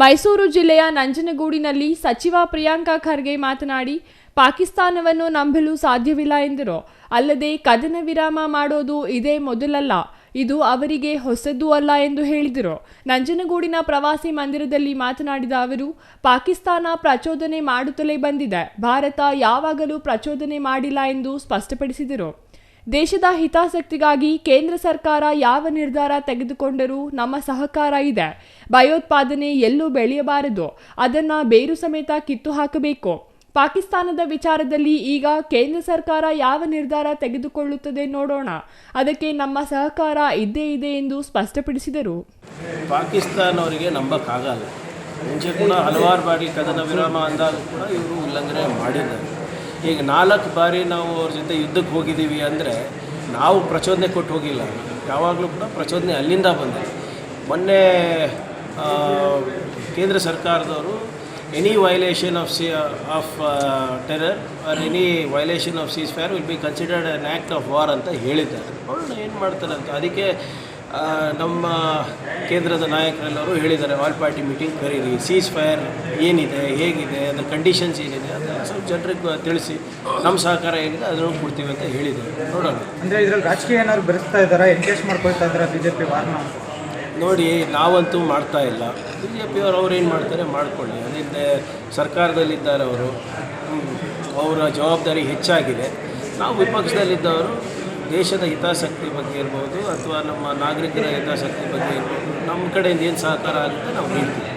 ಮೈಸೂರು ಜಿಲ್ಲೆಯ ನಂಜನಗೂಡಿನಲ್ಲಿ ಸಚಿವ ಪ್ರಿಯಾಂಕಾ ಖರ್ಗೆ ಮಾತನಾಡಿ, ಪಾಕಿಸ್ತಾನವನ್ನು ನಂಬಲು ಸಾಧ್ಯವಿಲ್ಲ ಎಂದರು. ಅಲ್ಲದೆ ಕದನ ವಿರಾಮ ಮಾಡೋದು ಇದೇ ಮೊದಲಲ್ಲ, ಇದು ಅವರಿಗೆ ಹೊಸದೂ ಅಲ್ಲ ಎಂದು ಹೇಳಿದರು. ನಂಜನಗೂಡಿನ ಪ್ರವಾಸಿ ಮಂದಿರದಲ್ಲಿ ಮಾತನಾಡಿದ ಅವರು, ಪಾಕಿಸ್ತಾನ ಪ್ರಚೋದನೆ ಮಾಡುತ್ತಲೇ ಬಂದಿದೆ. ಭಾರತ ಯಾವಾಗಲೂ ಪ್ರಚೋದನೆ ಮಾಡಿಲ್ಲ ಎಂದು ಸ್ಪಷ್ಟಪಡಿಸಿದರು. ದೇಶದ ಹಿತಾಸಕ್ತಿಗಾಗಿ ಕೇಂದ್ರ ಸರ್ಕಾರ ಯಾವ ನಿರ್ಧಾರ ತೆಗೆದುಕೊಂಡರೂ ನಮ್ಮ ಸಹಕಾರ ಇದೆ. ಭಯೋತ್ಪಾದನೆ ಎಲ್ಲೂ ಬೆಳೆಯಬಾರದು. ಅದನ್ನು ಬೇರು ಸಮೇತ ಕಿತ್ತು ಹಾಕಬೇಕು. ಪಾಕಿಸ್ತಾನದ ವಿಚಾರದಲ್ಲಿ ಈಗ ಕೇಂದ್ರ ಸರ್ಕಾರ ಯಾವ ನಿರ್ಧಾರ ತೆಗೆದುಕೊಳ್ಳುತ್ತದೆ ನೋಡೋಣ. ಅದಕ್ಕೆ ನಮ್ಮ ಸಹಕಾರ ಇದ್ದೇ ಇದೆ ಎಂದು ಸ್ಪಷ್ಟಪಡಿಸಿದರು. ಪಾಕಿಸ್ತಾನ ಅವರಿಗೆ ನಂಬಕ್ಕಾಗಲ್ಲ ಮುಂಚೆ ಕೂಡ ಹಲವಾರು ಬಾರಿ ಕದನ ವಿರಾಮ ಅಂದಾಗ ಕೂಡ ಇವರು ಉಲ್ಲಂಘನೆ ಮಾಡಿದ್ದಾರೆ. ಈಗ ನಾಲ್ಕು ಬಾರಿ ನಾವು ಅವ್ರ ಜೊತೆ ಯುದ್ಧಕ್ಕೆ ಹೋಗಿದ್ದೀವಿ ಅಂದರೆ ನಾವು ಪ್ರಚೋದನೆ ಕೊಟ್ಟು ಹೋಗಿಲ್ಲ. ಯಾವಾಗಲೂ ಕೂಡ ಪ್ರಚೋದನೆ ಅಲ್ಲಿಂದ ಬಂದಿದೆ. ಮೊನ್ನೆ ಕೇಂದ್ರ ಸರ್ಕಾರದವರು any violation of see of terror or any violation of cease fire will be considered an act of war ಅಂತ ಹೇಳಿದ್ದಾರೆ. ನೋಡೋಣ ಏನು ಮಾಡ್ತಾರೆ ಅಂತ, ಅದಕ್ಕೆ ನಮ್ಮ ಕೇಂದ್ರದ ನಾಯಕರೆಲ್ಲರೂ ಹೇಳಿದ್ದಾರೆ ಆಲ್ ಪಾರ್ಟಿ ಮೀಟಿಂಗ್ ಕರೀರಿ ಸೀಸ್ ಫೈರ್ ಏನಿದೆ ಹೇಗಿದೆ ಅದರ ಕಂಡೀಷನ್ಸ್ ಏನಿದೆ ಅಂತ ಸ್ವಲ್ಪ ಜನರಿಗೆ ತಿಳಿಸಿ ನಮ್ಮ ಸಹಕಾರ ಏನಿದೆ ಅದನ್ನು ಕೊಡ್ತೀವಿ ಅಂತ ಹೇಳಿದ್ದಾರೆ. ನೋಡೋಣ. ಅಂದರೆ ಇದರಲ್ಲಿ ರಾಜಕೀಯ ಏನಾದ್ರು ಬೆರೆಸ್ತಾ ಇದ್ದಾರಾ? ಎಂಗೇಜ್ ಮಾಡ್ಕೊಳ್ತಾ ಇದ್ದಾರಾ ಪಿ ವಾರ್ನ? ನೋಡಿ ನಾವಂತೂ ಮಾಡ್ತಾ ಇಲ್ಲ. ಬಿ ಜೆ ಪಿಯವರು ಅವ್ರು ಏನು ಮಾಡ್ತಾರೆ ಮಾಡ್ಕೊಳ್ಳಿ. ಅದಿಲ್ಲದೆ ಸರ್ಕಾರದಲ್ಲಿದ್ದಾರೆ ಅವರು. ಅವರ ಜವಾಬ್ದಾರಿ ಹೆಚ್ಚಾಗಿದೆ. ನಾವು ವಿಪಕ್ಷದಲ್ಲಿದ್ದವರು ದೇಶದ ಹಿತಾಸಕ್ತಿ ಬಗ್ಗೆ ಇರ್ಬೋದು ಅಥವಾ ನಮ್ಮ ನಾಗರಿಕರ ಹಿತಾಸಕ್ತಿ ಬಗ್ಗೆ ಇರ್ಬೋದು, ನಮ್ಮ ಕಡೆಯಿಂದ ಏನು ಸಹಕಾರ ಆಗುತ್ತೆ ನಾವು ನೀಡ್ತೀವಿ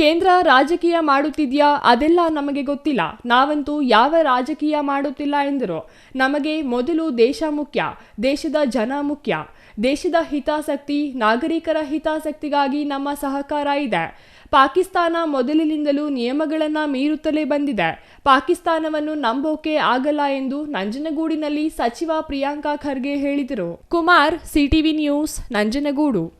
ಕೇಂದ್ರ ರಾಜಕೀಯ ಮಾಡುತ್ತಿದೆಯಾ? ಅದೆಲ್ಲ ನಮಗೆ ಗೊತ್ತಿಲ್ಲ. ನಾವಂತೂ ಯಾವ ರಾಜಕೀಯ ಮಾಡುತ್ತಿಲ್ಲ ಎಂದರು. ನಮಗೆ ಮೊದಲು ದೇಶ ಮುಖ್ಯ, ದೇಶದ ಜನ ಮುಖ್ಯ. ದೇಶದ ಹಿತಾಸಕ್ತಿ, ನಾಗರಿಕರ ಹಿತಾಸಕ್ತಿಗಾಗಿ ನಮ್ಮ ಸಹಕಾರ ಇದೆ. ಪಾಕಿಸ್ತಾನ ಮೊದಲಿನಿಂದಲೂ ನಿಯಮಗಳನ್ನು ಮೀರುತ್ತಲೇ ಬಂದಿದೆ. ಪಾಕಿಸ್ತಾನವನ್ನು ನಂಬೋಕೆ ಆಗಲ್ಲ ಎಂದು ನಂಜನಗೂಡಿನಲ್ಲಿ ಸಚಿವ ಪ್ರಿಯಾಂಕಾ ಖರ್ಗೆ ಹೇಳಿದರು. Kumar, CTV news, Nanjangud.